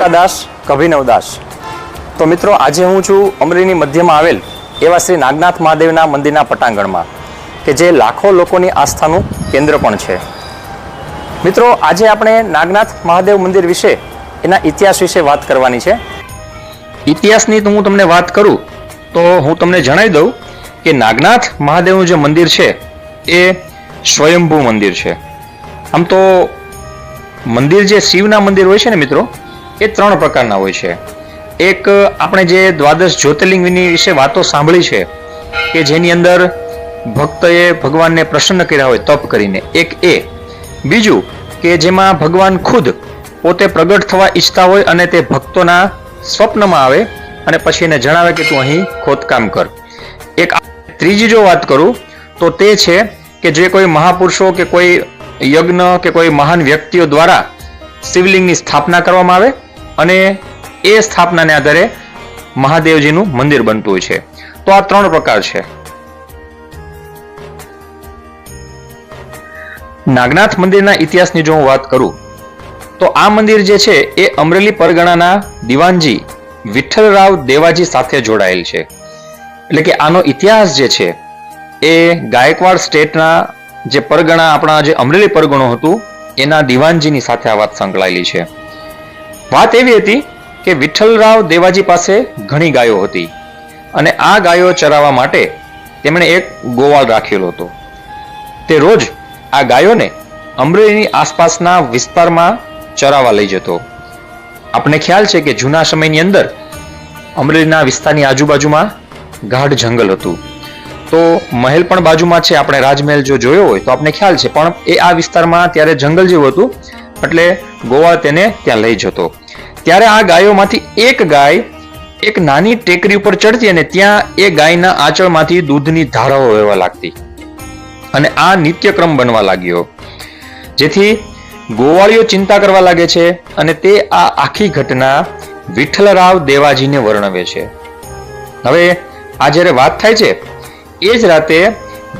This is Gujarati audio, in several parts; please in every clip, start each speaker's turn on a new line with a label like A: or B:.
A: શિવકાદાસ કભિનવદાસ. તો મિત્રો, આજે હું છું અમરેલીની મધ્યમાં આવેલ એવા શ્રી નાગનાથ મહાદેવના મંદિરના પટાંગણમાં, કે જે લાખો લોકોની આસ્થાનું કેન્દ્ર પણ છે. મિત્રો, આજે આપણે નાગનાથ મહાદેવ મંદિર વિશે, એના ઇતિહાસ વિશે વાત કરવાની છે. ઇતિહાસની હું તમને વાત કરું, તો હું તમને જણાવી દઉં કે નાગનાથ મહાદેવનું જે મંદિર છે, એ સ્વયંભૂ મંદિર છે. આમ તો, મંદિર જે શિવના મંદિર હોય છે ને મિત્રો એ ત્રણ પ્રકારના હોય છે. એક, આપણે જે દ્વાદશ જ્યોતિર્લિંગની વિશે વાતો સાંભળી છે, કે જેની અંદર ભક્તએ ભગવાનને પ્રસન્ન કર્યા હોય તપ કરીને. એક, એ. બીજું, કે જેમાં ભગવાન ખુદ પોતે પ્રગટ થવા ઈચ્છતા હોય અને તે ભક્તોના સ્વપ્નમાં આવે અને પછી એને જણાવે કે તું અહીં ખોદકામ કર. એક ત્રીજી જો વાત કરું, તો તે છે કે જે કોઈ મહાપુરુષો કે કોઈ યજ્ઞ કે કોઈ મહાન વ્યક્તિઓ દ્વારા શિવલિંગની સ્થાપના કરવામાં આવે અને એ સ્થાપનાને આધારે મહાદેવજીનું મંદિર બનતું હોય છે. તો આ ત્રણ પ્રકાર છે. નાગનાથ મંદિરના ઇતિહાસની જો હું વાત કરું, તો આ મંદિર જે છે એ અમરેલી પરગણાના દિવાનજી વિઠ્ઠલરાવ દેવાજી સાથે જોડાયેલ છે. એટલે કે આનો ઇતિહાસ જે છે એ ગાયકવાડ સ્ટેટના જે પરગણા, આપણા જે અમરેલી પરગણો હતું, એના દિવાનજીની સાથે આ વાત સંકળાયેલી છે. વાત એવી હતી કે વિઠ્ઠલરાવ દેવાજી પાસે ઘણી ગાયો હતી અને આ ગાયો ચરાવવા માટે તેમણે એક ગોવાળ રાખેલો હતો. તે રોજ આ ગાયોને અમરેલીની આસપાસના વિસ્તારમાં ચરાવવા લઈ જતો. આપણે ખ્યાલ છે કે જૂના સમયની અંદર અમરેલીના વિસ્તારની આજુબાજુમાં ગાઢ જંગલ હતું. તો મહેલ પણ બાજુમાં છે. આપણે રાજમહેલ જો જોયો હોય તો આપણે ખ્યાલ છે. પણ એ આ વિસ્તારમાં ત્યારે જંગલ જેવું હતું એટલે ગોવાળ તેને ત્યાં લઈ જતો. ત્યારે આ ગાયોમાંથી એક ગાય એક નાની ટેકરી ઉપર ચડતી અને ત્યાં એ ગાયના આંચળમાંથી દૂધની ધારાઓ વહેવા લાગતી. અને આ નિત્યક્રમ બનવા લાગ્યો. જેથી ગોવાળીઓ ચિંતા કરવા લાગે છે અને તે આ આખી ઘટના વિઠ્ઠલરાવ દેવાજીને વર્ણવે છે. હવે આ જ્યારે વાત થાય છે, એ જ રાતે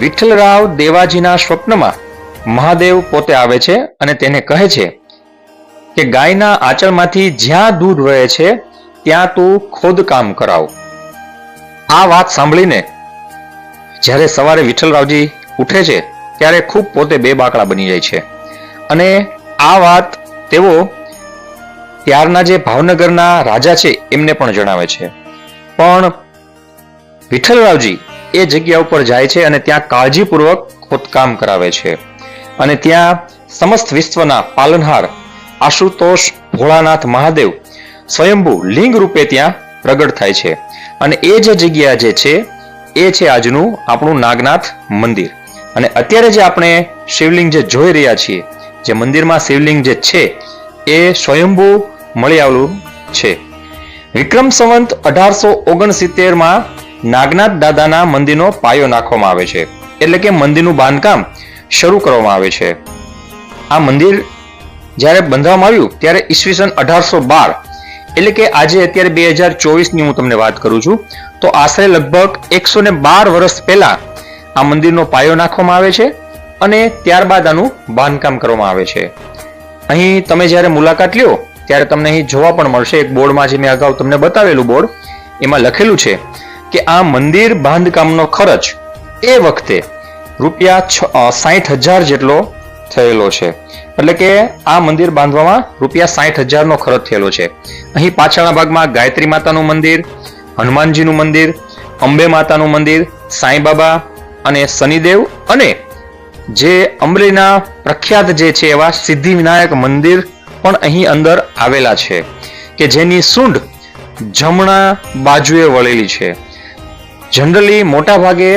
A: વિઠ્ઠલરાવ દેવાજીના સ્વપ્નમાં મહાદેવ પોતે આવે છે અને તેને કહે છે કે ગાયના આંચળમાંથી જ્યાં દૂધ વહે છે, ત્યાં તું ખોદકામ કરાવ. આ વાત સાંભળીને જ્યારે સવારે વિઠ્ઠલરાવજી ઉઠે છે, ત્યારે ખૂબ પોતે બે બાકડા બની જાય છે. અને આ વાત તેઓ ત્યારના જે ભાવનગરના રાજા છે, એમને પણ જણાવે છે. પણ વિઠ્ઠલરાવજી એ જગ્યા ઉપર જાય છે અને ત્યાં કાળજીપૂર્વક ખોદકામ કરાવે છે. અને ત્યાં સમસ્ત વિશ્વના પાલનહાર આશુતોષ ભોળાનાથ મહાદેવ સ્વયંભૂ લિંગ રૂપે ત્યાં પ્રગટ થાય છે. અને એ જે જગ્યા જે છે, એ છે આજનું આપણું નાગનાથ મંદિર. અને અત્યારે જે આપણે શિવલિંગ જે જોઈ રહ્યા છીએ, જે મંદિરમાં શિવલિંગ જે છે, એ સ્વયંભૂ મળી આવેલું છે. વિક્રમ સંવંત અઢારસો ઓગણસિત્તેરમાં નાગનાથ દાદાના મંદિરનો પાયો નાખવામાં આવે છે. એટલે કે મંદિરનું બાંધકામ શરૂ કરવામાં આવે છે. આ મંદિર જ્યારે બંધાવવામાં આવ્યું, ત્યારે ઈસવીસન અઢારસો બાર, એટલે કે આજે અત્યારે બે હજાર ચોવીસની હું તમને વાત કરું છું, તો આશરે લગભગ એકસો ને બાર વર્ષ પહેલા આ મંદિરનો પાયો નાખવામાં આવે છે અને ત્યારબાદ આનું બાંધકામ કરવામાં આવે છે. અહીં તમે જ્યારે મુલાકાત લ્યો, ત્યારે તમને અહીં જોવા પણ મળશે, એક બોર્ડમાં જે મેં અગાઉ તમને બતાવેલું બોર્ડ, એમાં લખેલું છે કે આ મંદિર બાંધકામનો ખર્ચ એ વખતે રૂપિયા સાઠ હજાર જેટલો થયેલો છે. એટલે કે આ મંદિર બાંધવામાં રૂપિયા સાઠ હજારનો ખર્ચ થયેલો છે. અહીં પાછળના ભાગમાં ગાયત્રી માતાનું મંદિર, હનુમાનજીનું મંદિર, અંબે માતાનું મંદિર સાંઈબાબા અને શનિદેવ અને જે અમરેલીના પ્રખ્યાત જે છે એવા સિદ્ધિવિનાયક મંદિર પણ અહીં અંદર આવેલા છે કે જેની સૂંઢ જમણા બાજુએ વળેલી છે. જનરલી મોટા ભાગે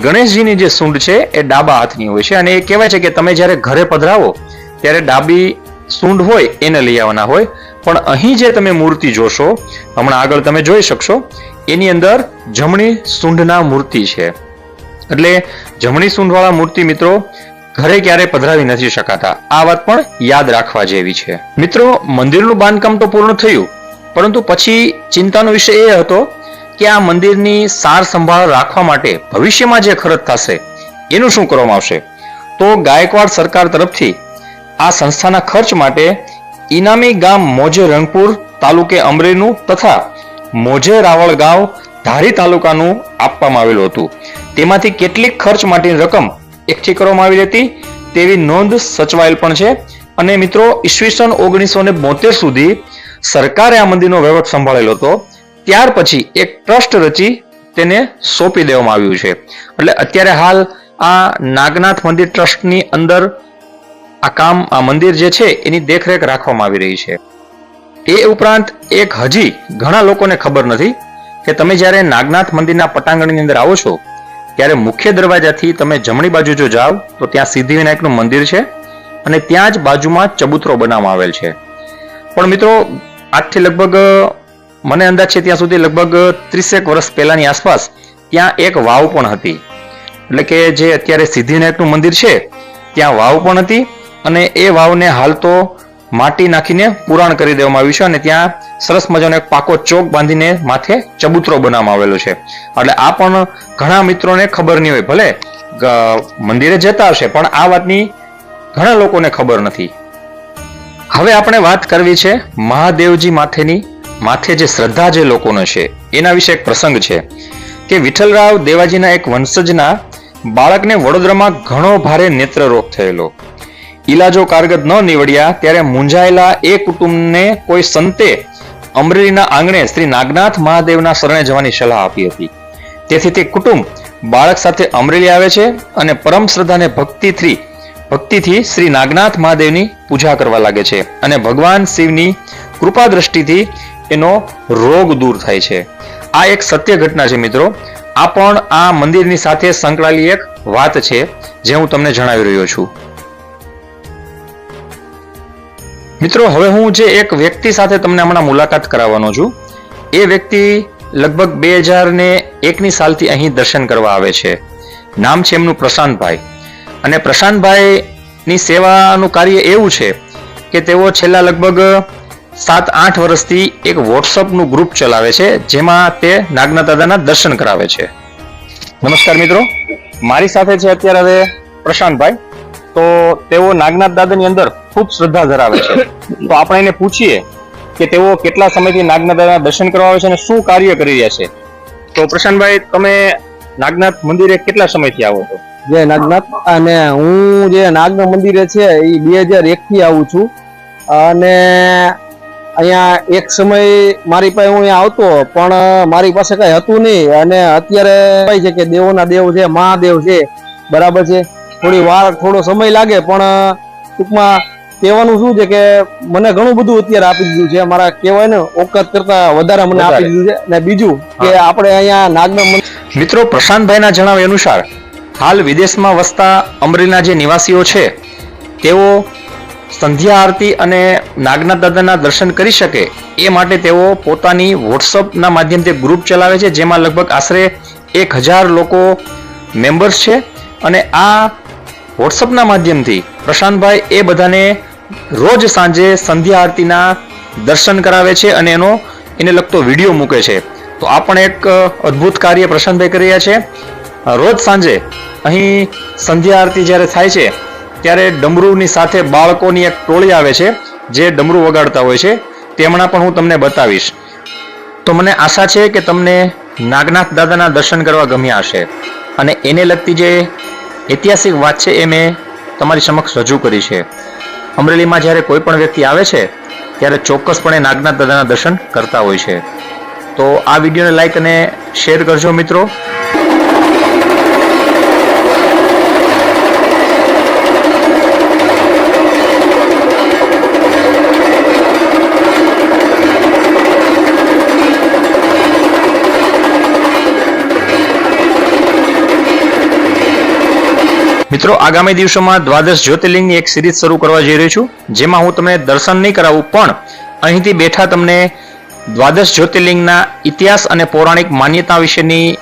A: ગણેશજીની જે સૂંઢ છે એ ડાબા હાથની હોય છે. અને એ કહેવાય છે કે તમે જ્યારે ઘરે પધરાવો, ત્યારે ડાબી સૂંઢ હોય એને લઈ આવવાના હોય. પણ અહીં જે તમે મૂર્તિ જોશો, હમણાં આગળ તમે જોઈ શકશો, એની અંદર જમણી સૂંઢના મૂર્તિ છે. એટલે જમણી સૂંઢવાળા મૂર્તિ મિત્રો, ઘરે ક્યારે પધરાવી નથી શકાતા. આ વાત પણ યાદ રાખવા જેવી છે. મિત્રો, મંદિરનું બાંધકામ તો પૂર્ણ થયું. પરંતુ પછી ચિંતાનો વિષય એ હતો કે આ મંદિરની સાર સંભાળ રાખવા માટે ભવિષ્યમાં જે ખર્ચ થશે, એનું શું કરવામાં આવશે? તો ગાયકવાડ સરકાર તરફથી આ સંસ્થાના ખર્ચ માટે ઇનામી ગામ મોજે રંગપુર તાલુકે અમરેલીનું તથા મોજે રાવળ ગાંવ ધારી તાલુકાનું આપવામાં આવેલું હતું. તેમાંથી કેટલીક ખર્ચ માટેની રકમ એકઠી કરવામાં આવી હતી, તેવી નોંધ સચવાયેલ પણ છે. અને મિત્રો, ઈસવીસન ઓગણીસો ને બોતેર સુધી સરકારે આ મંદિરનો વહીવટ સંભાળેલો હતો. ત્યાર પછી એક ટ્રસ્ટ રચી તેને સોંપી દેવામાં આવ્યું છે. એટલે અત્યારે હાલ આ નાગનાથ મંદિર ટ્રસ્ટની અંદર આ કામ, આ મંદિર જે છે એની દેખરેખ રાખવામાં આવી રહી છે. એ ઉપરાંત એક હજી ઘણા લોકોને ખબર નથી કે તમે જ્યારે નાગનાથ મંદિરના પટાંગણની અંદર આવો છો, ત્યારે મુખ્ય દરવાજાથી તમે જમણી બાજુ જો જાઓ, તો ત્યાં સિદ્ધિવિનાયકનું મંદિર છે અને ત્યાં જ બાજુમાં ચબૂતરો બનાવવામાં આવેલ છે. પણ મિત્રો, આજથી લગભગ મને અંદાજ છે ત્યાં સુધી લગભગ ત્રીસેક વર્ષ પહેલાની આસપાસ ત્યાં એક વાવ પણ હતી. એટલે કે જે અત્યારે સિદ્ધિનાયકનું મંદિર છે, ત્યાં વાવ પણ હતી અને એ વાવને હાલ તો માટી નાખીને પુરાણ કરી દેવામાં આવ્યું છે અને ત્યાં સરસ મજાનો એક પાકો ચોક બાંધીને માથે ચબૂતરો બનાવવામાં આવેલો છે. એટલે આ પણ ઘણા મિત્રોને ખબર નહીં હોય, ભલે મંદિરે જતા હશે, પણ આ વાતની ઘણા લોકોને ખબર નથી. હવે આપણે વાત કરવી છે મહાદેવજી માથેની માથે જે શ્રદ્ધા જે લોકોને છે, એના વિશે એક પ્રસંગ છે કે વિઠ્ઠલરાવ દેવાજીના એક વંશજના બાળકને વડોદરામાં ઘણો ભારે નેત્ર રોગ થયેલો. ઈલાજો કારગત ન નીવડ્યા ત્યારે મૂંઝાયેલા એ કુટુંબને કોઈ સંતે અમરેલીના આંગણે શ્રી નાગનાથ મહાદેવના શરણે જવાની સલાહ આપી હતી. તેથી તે કુટુંબ બાળક સાથે અમરેલી આવે છે અને પરમ શ્રદ્ધાને ભક્તિથી ભક્તિથી શ્રી નાગનાથ મહાદેવની પૂજા કરવા લાગે છે અને ભગવાન શિવની કૃપા દ્રષ્ટિથી એનો રોગ દૂર થાય છે. આ એક સત્ય ઘટના છે મિત્રો. આ પણ આ મંદિરની સાથે સંકળાયેલી એક વાત છે, જે હું તમને જણાવી રહ્યો છું. મિત્રો, હવે હું જે એક વ્યક્તિ સાથે તમને હમણાં મુલાકાત કરાવવાનો છું. એ વ્યક્તિ લગભગ બે હજાર ને એકની સાલથી અહીં દર્શન કરવા આવે છે. નામ છે એમનું પ્રશાંતભાઈ. અને પ્રશાંતભાઈની સેવાનું કાર્ય એવું છે કે તેઓ છેલ્લા લગભગ સાત આઠ વર્ષથી એક વોટ્સઅપનું ગ્રુપ ચલાવે છે, જેમાં તે નાગના દાદાના દર્શન કરાવે છે. નમસ્કાર મિત્રો. મારી સાથે છે અત્યારે હવે પ્રશાંતભાઈ. તો તેઓ નાગનાથ દાદાની અંદર ખૂબ શ્રદ્ધા ધરાવે છે. તો આપણે એને પૂછીએ કે તેઓ કેટલા સમયથી નાગનાથ દાદાના દર્શન કરવા આવે છે અને શું કાર્ય કરી રહ્યા છે. તો પ્રશાંતભાઈ, તમે નાગનાથ મંદિરે કેટલા સમયથી આવો છો?
B: જય નાગનાથ અને હું જે નાગના મંદિરે છે, એ બે હજાર એક થી આવું છું. અને અહીંયા એક સમય મારી પાસે હું અહીંયા આવતો પણ મારી પાસે કઈ હતું નહીં. અને અત્યારે કઈ છે કે દેવોના દેવ છે મહાદેવ છે. બરાબર છે? થોડી વાર થોડો સમય લાગે પણ ટૂંકમાં કહેવાનું શું છે કે મને ઘણું બધું અત્યારે આપી દીધું છે. મારા કહેવાય ને ઓકાત કરતા વધારે મને આપી દીધું છે. અને બીજું કે આપણે અહીંયા નાગના
A: મિત્રો પ્રશાંતભાઈના જણાવ્યા અનુસાર હાલ વિદેશમાં વસતા અમરેલીના જે નિવાસીઓ છે તેઓ સંધ્યા આરતી અને નાગનાથ દાદાના દર્શન કરી શકે એ માટે તેઓ પોતાની વોટ્સઅપના માધ્યમથી ગ્રુપ ચલાવે છે, જેમાં લગભગ આશરે એક હજાર લોકો મેમ્બર્સ છે. અને આ વોટ્સઅપના માધ્યમથી પ્રશાંતભાઈ એ બધાને રોજ સાંજે સંધ્યા આરતીના દર્શન કરાવે છે અને એનો, એને લગતો વીડિયો મૂકે છે. તો આ પણ એક અદ્ભુત કાર્ય પ્રશાંતભાઈ કરી રહ્યા છે. રોજ સાંજે અહીં સંધ્યા આરતી જ્યારે થાય છે ત્યારે ડમરૂની સાથે બાળકોની એક ટોળી આવે છે, જે ડમરૂ વગાડતા હોય છે. તેમના પણ હું તમને બતાવીશ. તો મને આશા છે કે તમને નાગનાથ દાદાના દર્શન કરવા ગમ્યા હશે. અને એને લગતી જે ઐતિહાસિક વાત છે એ મેં તમારી સમક્ષ રજૂ કરી છે. અમરેલીમાં જ્યારે કોઈ પણ વ્યક્તિ આવે છે, ત્યારે ચોક્કસપણે નાગનાથ દાદાના દર્શન કરતા હોય છે. તો આ વિડીયોને લાઈક અને શેર કરજો મિત્રો. મિત્રો, આગામી દિવસોમાં દ્વાદશ જ્યોતિર્લિંગની એક સિરીઝ શરૂ કરવા જઈ રહ્યો છું, જેમાં હું તમને દર્શન નહીં કરાવું, પણ અહીંથી બેઠા તમને દ્વાદશ જ્યોતિર્લિંગના ઇતિહાસ અને પૌરાણિક માન્યતા વિશેની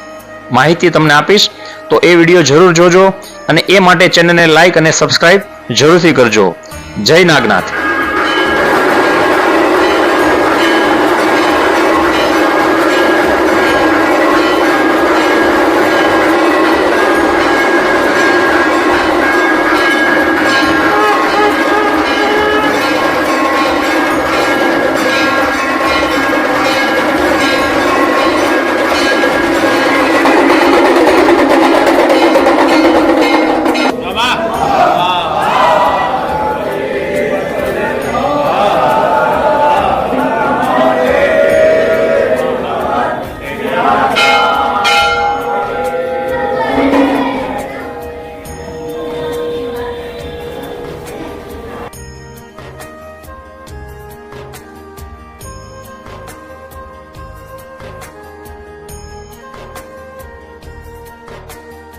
A: માહિતી તમને આપીશ. તો એ વીડિયો જરૂર જોજો અને એ માટે ચેનલને લાઇક અને સબસ્ક્રાઇબ જરૂરથી કરજો. જય નાગનાથ.